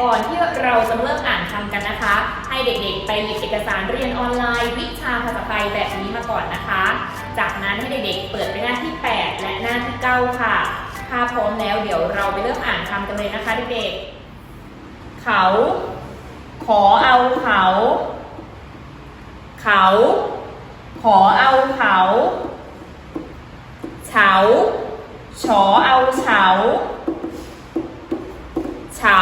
ก่อนที่เราจะเริ่มอ่านคำกันนะคะ ให้เด็กๆ ไปหยิบเอกสารเรียนออนไลน์ วิชาภาษาไทยแบบนี้มาก่อนนะคะ จากนั้นให้เด็กๆ เปิดไปหน้าที่ 8 และหน้าที่ 9 ค่ะ ถ้าพร้อมแล้วเดี๋ยวเราไปเริ่มอ่านคำกันเลยนะคะเด็กๆ เขา ขอเอาเขา เขา ขอเอาเขาเฉาฉอเอาเฉาเฉา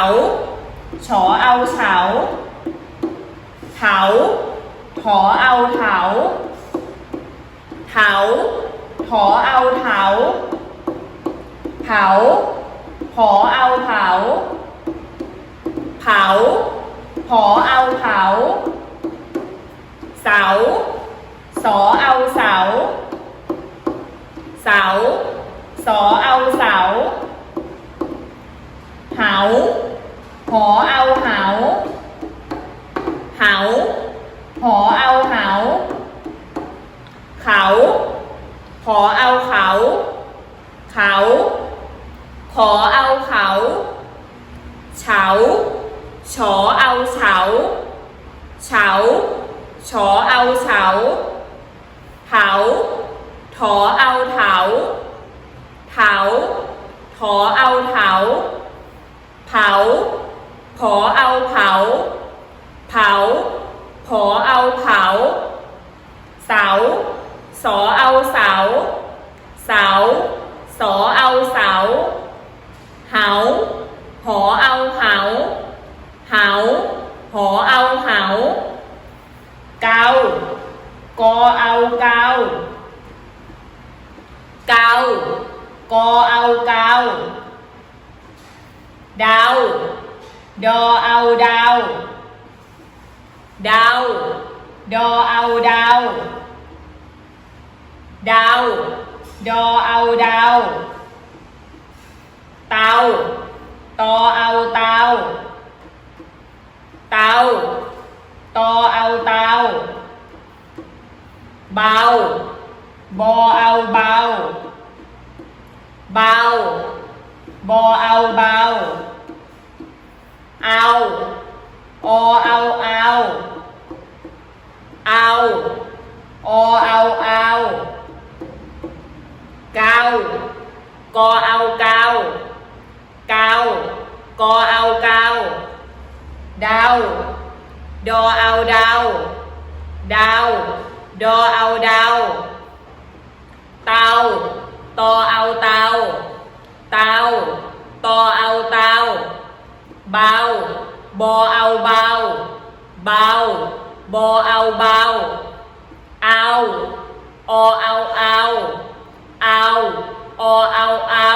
ฉอเอาเฉาเถาถอเอาเถาเถาถอเอาเถาเผาผอเอาเผาเผาผอเอาเผาเสาสอเอาเสาเสาสอเอาเสา เหา หอเอาเหาเหาหอเอาเหาเขาขอเอาเขา เขา ขอเอาเขาเฉาฉอเอาเฉาเฉาฉอเอาเฉาเถาถอเอาเถาเถาถอเอาเถาเผา ขอเอาเผา เผา ขอเอาเผา เสา สอเอาเสา เสา สอเอาเสา เหา หอเอาเหา เหา หอเอาเหา เกา กอเอาเกา เกา กอเอาเกาดาวดอเดา วดาวดอเอาดาวดาวดอเอาดาวเตาตอ เอาอเอาเตาเอาเบาเบาอเอาเบาเอเอาเอาเอาอเอาเอาเกากอเอาเกาเกากอเอาเกาเดาดอเอาเดาเดาดอเอาเดาเตาตอเอาเตาเตาตอเอาเตา เบา บอเอาเบา เบา บอเอาเบา เอา ออเอาเอา เอาอเอาเอา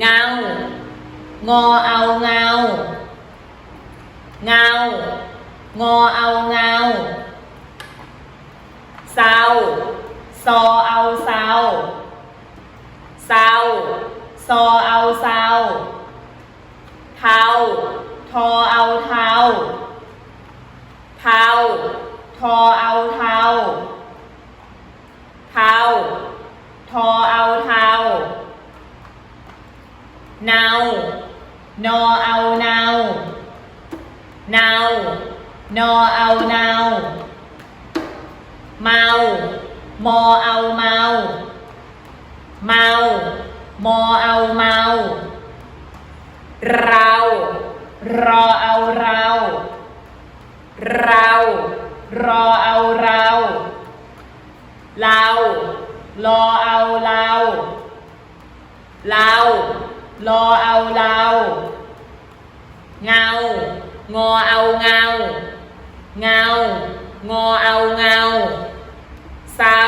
เงา งอเอาเงา เงา งอเอาเงาเศร้าซอเอาเศร้าเศร้าซอเอาเศร้า เทา ทอเอาเทา เทา ทอเอาเทา เทา ทอเอาเทา เนา นอเอาเนา เนา นอเอาเนา เมา มอเอาเมา เมา มอเอาเมา เรา รอเอาเรา เรา รอเอาเรา เรา รอเอาเรา เรา รอเอาเรา เงา งอเอาเงา เงา งอเอาเงาเศร้า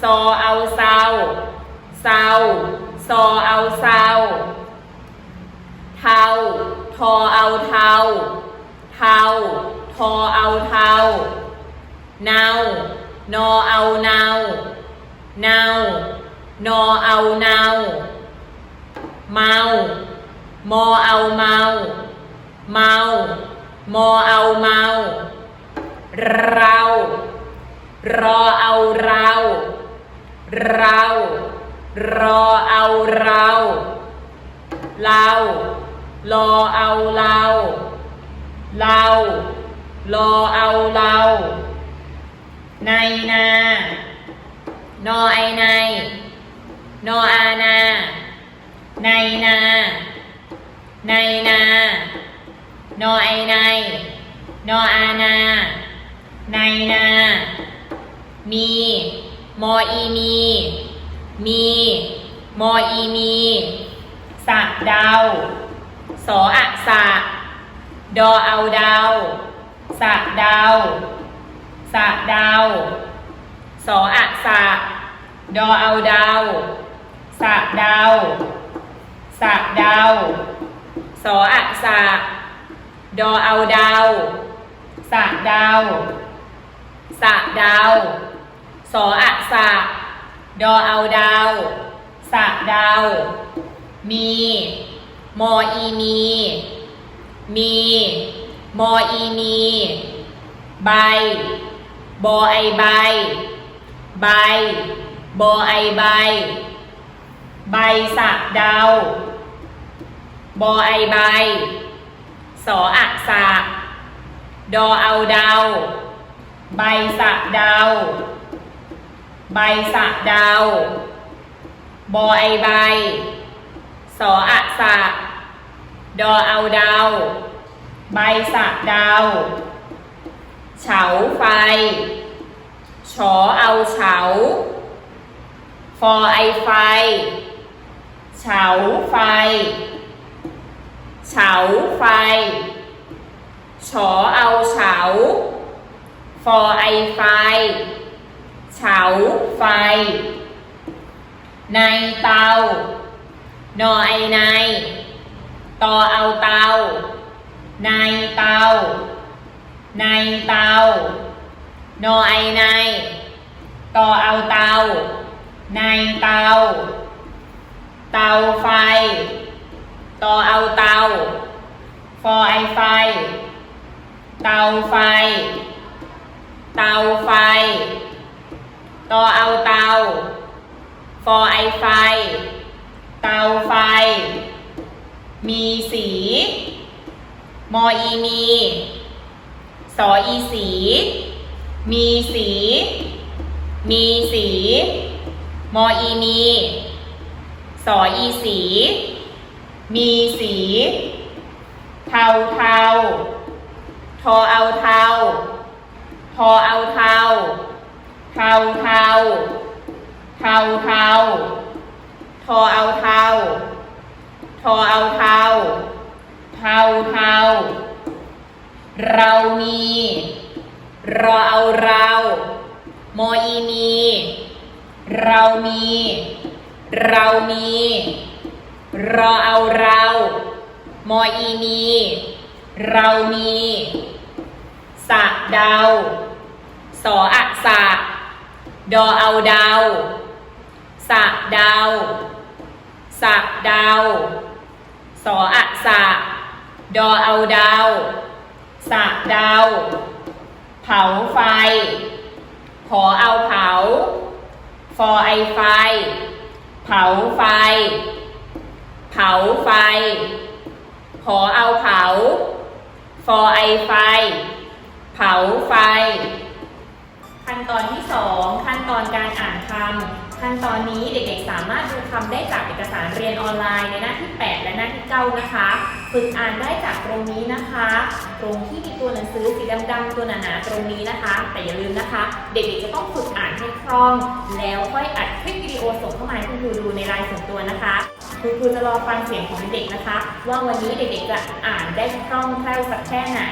ซอเอาเศร้าเศร้าซอเอาเศร้า เทา ทอเอาเทา เทา ทอเอาเทา เนา นอเอาเนา เนา นอเอาเนา เมา มอเอาเมา เมา มอเอาเมา เรา รอเอาเรา เรา รอเอาเราเรา รอเอาเรา เรา รอเอาเรา ในนา นอไอใน นออานา ในนา ในนา นอไอใน นออานา ในนา มี มออีมี มี มออีมีสะเดาว สออะสะดอเอาดาวสะดาวสะดาวสออะสะดอเอาดาวสะดาวสะดาวสออะสะดอเอาดาวสะดาวสะดาวสออะสะดอเอาดาวสะดาวมี มออีมี มี มออีมี ใบ บอไอใบ ใบ บอไอใบ ใบสะเดา บอไอใบ สออะสะดอเอาดาวใบสะเดา ใบสะเดา บอไอใบ สออะสะ ดอเอาดาว ใบสะดาว เฉาไฟฉอเอาเฉา ฟอไอไฟ เฉาไฟ เฉาไฟฉอเอาเฉา ฟอไอไฟ เฉาไฟ ในเตา นอไอในตอเอาเตา ในเตา ในเตานอไอในตอเอาเตา ในเตา เตาไฟ ตอเอาเตา ฟอไอไฟ เตาไฟ เตาไฟ ตอเอาเตา ฟอไอไฟ เตาไฟ มีสี มออีมี สออีสี มีสี มีสี มออีมี สออีสี มีสี เทาเทาทอเอาเทาทอเอาเทาเทาเทาเทาเทา ทอเอาเทาทอเอาเทาเทาเทาเรามีรอเอาเรา มออีมี เรามี เรามี รอเอาเรา มออีมี เรามีสะเดาสออะสะดอเอาดาวสะดาว สะดาว สออะสะ ดอเอาดาว สะดาว เผาไฟ ขอเอาเผา ฟอไอไฟ เผาไฟ เผาไฟ ขอเอาเผา ฟอไอไฟ เผาไฟ ขั้นตอนที่2ขั้นตอนการอ่านคำ ขั้นตอนนี้เด็กๆ สามารถดูคำได้จากเอกสารเรียนออนไลน์ในหน้าที่ 8 และหน้าที่ 9 นะคะ ฝึกอ่านได้จากตรงนี้นะคะ ตรงที่มีตัวหนังสือสีดำๆตัวหนาๆตรงนี้นะคะ แต่อย่าลืมนะคะ เด็กๆ จะต้องฝึกอ่านให้คล่อง แล้วค่อยอัดคลิปวิดีโอส่งเข้ามาให้คุณครูดูในไลน์ส่วนตัวนะคะคุณครูจะรอฟังเสียงของเด็กๆนะคะ ว่าวันนี้เด็กๆจะอ่านได้คล่องแคล่วสักแค่ไหน